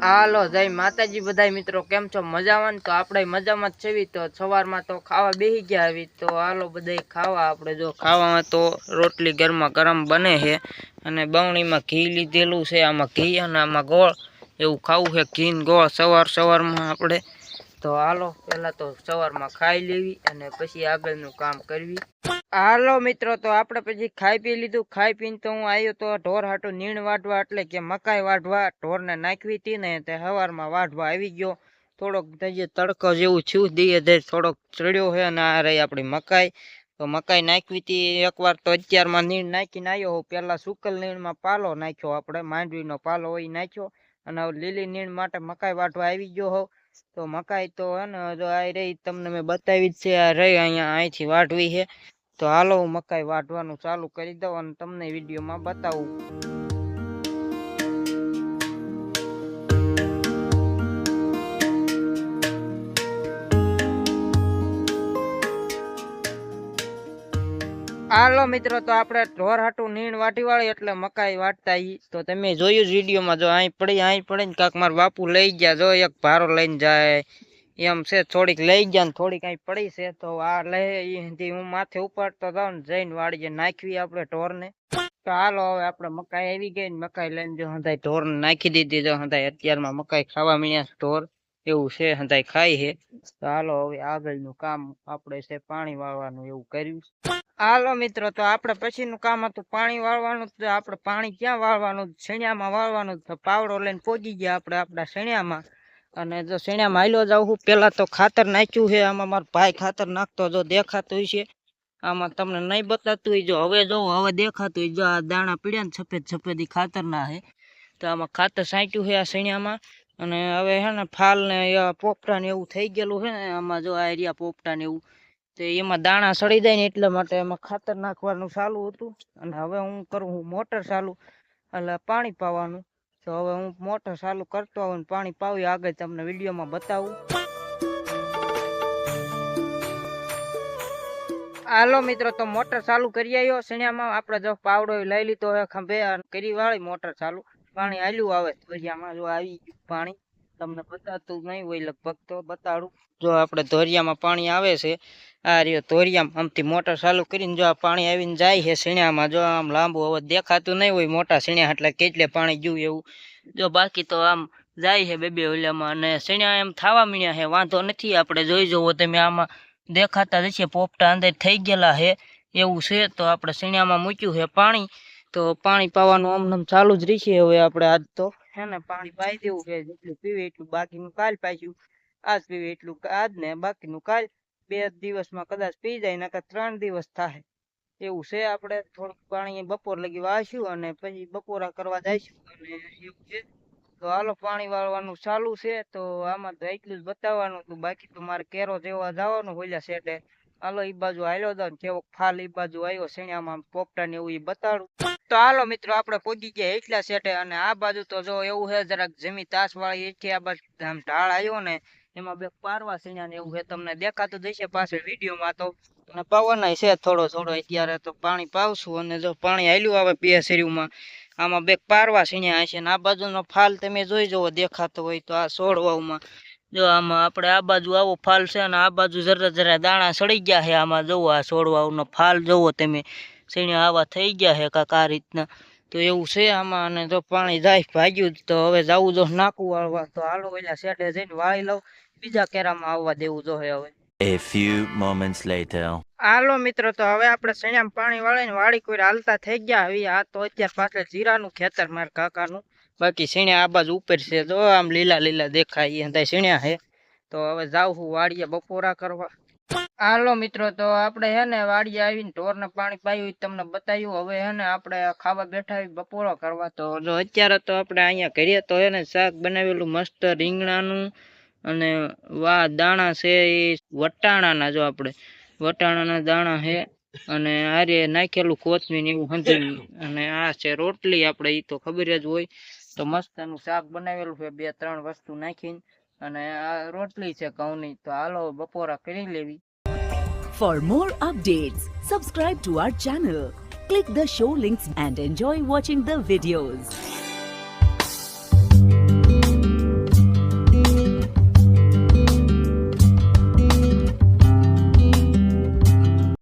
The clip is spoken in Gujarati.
હાલો, જય માતાજી બધા મિત્રો, કેમ છો? મજામાં તો આપણે મજામાં જ છેવી. તો સવારમાં તો ખાવા બેસી ગયા આવી. તો હાલો બધાય ખાવા. આપણે જો ખાવામાં તો રોટલી ગરમા ગરમ બને છે. અને બવણીમાં ઘી લીધેલું છે. આમાં ઘી અને આમાં ગોળ. એવું ખાવું છે ઘી ગોળ. સવાર સવારમાં આપણે. તો હાલો, પહેલાં તો સવારમાં ખાઈ લેવી અને પછી આગળનું કામ કરવી. હાલો મિત્રો, તો આપણે પછી ખાઈ પી લીધું. ખાઈ પીને તો હું આવ્યો તો ઢોર હાટું નીણ વાઢવા, એટલે કે મકાઈ વાઢવા. ઢોરને નાખવી હતી ને તે સવારમાં વાઢવા આવી ગયો. થોડોક જે તડકો જેવું છું દીએ ધીરે થોડોક ચડ્યો છે અને આ રહી આપણી મકાઈ. તો મકાઈ નાખવી હતી. એકવાર તો અત્યારમાં નીણ નાખીને આવ્યો હું. પહેલાં સુકલ નીણમાં પાલો નાખ્યો આપણે. માંડવીનો પાલો હોય નાખ્યો. અને લીલી નીણ માટે મકાઈ વાઢવા આવી ગયો હોઉં. તો મકાઈ તો હે ને, જો આ રહી, તમને મેં બતાવી જ છે, આ રહી અહીંયા અહીંથી વાઢવી છે. તો હાલો હું મકાઈ વાઢવાનું ચાલુ કરી દઉં અને તમને વિડીયોમાં બતાવું. હાલો મિત્રો, તો આપણે ઢોર હાટું નીણ વાટી વાળી એટલે મકાઈ વાટતા ઈ. તો તમે જોયું જ વિડીયોમાં, જો અહીં પડી અહીં પડી ને કાંક મારા બાપુ લઈ ગયા, જો એક ભારો લઈને જાય. એમ છે, થોડીક લઈ ગયા થોડીક અહીં પડી છે, તો આ લઈ હું માથે ઉપાડતો હતો ને જઈને વાડીએ નાખવી આપણે ઢોરને. તો હાલો હવે આપણે મકાઈ આવી ગઈ ને મકાઈ લઈને જો હંધાય ઢોરને નાખી દીધી, જો હંધાય અત્યારમાં મકાઈ ખાવા મળ્યા ઢોર, એવું છે, હંધાય ખાઈ છે. તો હાલો હવે આગળનું કામ આપણે છે, પાણી વાળવાનું એવું કર્યું હાલો મિત્રો, તો આપણે પછીનું કામ હતું પાણી વાળવાનું આપણે પાણી ક્યાં વાળવાનું શેણિયામાં વાળવાનું પાવડો લઈને પહોંચી ગયા આપણે આપણા શેણિયામાં અને જો શેણિયામાં માયલો જાઉં હું પેલા તો ખાતર નાખ્યું છે, આમાં મારો ભાઈ ખાતર નાખતો જો દેખાતું છે આમાં તમને નહીં બતાતું હોય, જો હવે જો હવે દેખાતું હોય, જો આ દાણા પીડ્યા ને સફેદ સફેદ ખાતર ખાતરના છે. તો આમાં ખાતર સાંટ્યું છે આ શેણિયામાં. અને હવે હે ને ફાલ ને પોપટા ને એવું થઈ ગયેલું છે ને, આમાં જો આ એરિયા પોપટા ને એવું. તો એમાં દાણા સડી જાય ને એટલા માટે એમાં ખાતર નાખવાનું ચાલુ હતું. અને હવે હું કરું હું મોટર ચાલુ. એટલે પાણી પાવાનું. તો હવે હું મોટર ચાલુ કરતો આવું પાણી પાવી આગળ તમને વિડીયોમાં બતાવું. હાલો મિત્રો, તો મોટર ચાલુ કરી આવ્યો. શેણિયામાં આપણે જો પાવડો લઈ લીધો હે ખંભે કરી વાળી મોટર ચાલુ. પાણી હાલ્યું આવે દરિયામાં જો આવી પાણી. તમને બતાતું નહીં હોય લગભગ તો બતાડું. જો આપણે ધોરિયામાં પાણી આવે છે, આ રહ્યો ધોરિયામાં, આમથી મોટર ચાલુ કરીને જો આ પાણી આવીને જાય છે શીણ્યામાં જો આમ લાંબુ હવે દેખાતું નહીં હોય મોટા શીણ્યા એટલે કેટલે પાણી ગયું એવું. જો બાકી તો આમ જાય છે બે બે ઓલામાં, અને શીણ્યા એમ થવા મીણ્યા છે, વાંધો નથી, આપણે જોઈ જવો તમે આમાં દેખાતા જશે પોપટા અંદર થઈ ગયેલા છે, એવું છે, તો આપણે શીણ્યામાં મૂક્યું છે પાણી. તો પાણી પાવાનું આમ ચાલુ જ રહેશે હવે આપણે આજ તો. હે ને, પાણી પાઈ દેવું કે જેટલું પીવે એટલું બાકીનું કાલ પાઈશું આજ પીવે એટલું આજ ને બાકીનું કાલ, બે દિવસમાં કદાચ પી જાય, નકર ત્રણ દિવસ થાય. એવું છે આપણે થોડુંક પાણી બપોર લગી વાળશું અને પછી બપોરા કરવા જઈશું અને એવું છે. તો હાલો, પાણી વાળવાનું ચાલુ છે, તો આમાં તો એટલું જ બતાવવાનું હતું, બાકી તો મારે કેરો જેવા જવાનું હોલ્યા સેટે હાલો, ઈ બાજુ હાલ્યો હતો કેવો ફાલ ઈ બાજુ આવ્યો શેણિયામાં પોપટા ને એવું ઈ બતાડું. તો હાલો મિત્રો, આપણે પહોંચી ગયા એટલા સેટે અને આ બાજુ તો જો એવું છે જરાક જમી તાસ વાળી એથી આ બાજુ આમ ઢાળ આવ્યો ને, એમાં બે પારવા સીણ્યા ને એવું છે તમને દેખાતું જશે પાછળ વિડીયોમાં તો. અને પવન છે થોડો થોડો અત્યારે તો પાણી પાવશું અને જો પાણી હાલ્યું આવે બે શરીરમાં આમાં બે પારવા સીણ્યા હશે ને આ બાજુનો ફાલ તમે જોઈ જવો, દેખાતો હોય તો આ છોડવામાં જો આમાં આપણે આ બાજુ આવો ફાલ છે અને આ બાજુ જરા જરા દાણા સડી ગયા છે. આમાં જુઓ આ છોડવાનો ફાલ જોવો તમે. સીણ્યા આવા થઈ ગયા છે કાંક આ રીતના. તો એવું છે આમાં અને જો પાણી જાય ભાગ્યું તો હવે જવું જો નાકું વાળવા. તો હાલો પેલા સેટે જઈને વાળી લઉં. બીજા કેરામાં આવવા દેવું જોઈએ હવે. A few moments later. હાલો મિત્રો તો હવે આપણે સણિયામાં પાણી વાળીને વાળી કોઈ હાલતા થઈ ગયા. હવે આ તો અત્યારે પાછળ જીરાનું ખેતર મારા કાકાનું. બાકી સીણ્યા આ બાજુ ઉપર છે, જો આમ લીલા લીલા દેખાય એ બધા છે. તો હવે જાઉં હું વાડીએ બપોરા કરવા. હાલો મિત્રો, તો આપણે હે ને વાડીએ આવીને ઢોરને પાણી પાયું તમને બતાવ્યું. હવે હે ને આપણે ખાવા બેઠા બપોરો કરવા. તો જો અત્યારે તો આપણે અહીંયા કરીએ તો હે ને શાક બનાવેલું મસ્ત રીંગણાનું અને વા દાણા છે એ વટાણાના જો આપણે. વટાણાના દાણા છે અને આરે નાખેલું કોથમીર એવું હંધેલું અને આ છે રોટલી આપણે, ઈ તો ખબર જ હોય. તો મસ્તનું શાક બનાવેલું છે બે ત્રણ વસ્તુ નાખીને અને આ રોટલી છે ઘઉંની તો હાલો બપોરા કરી લેવી For more updates, subscribe to our channel, click the show links and enjoy watching the videos.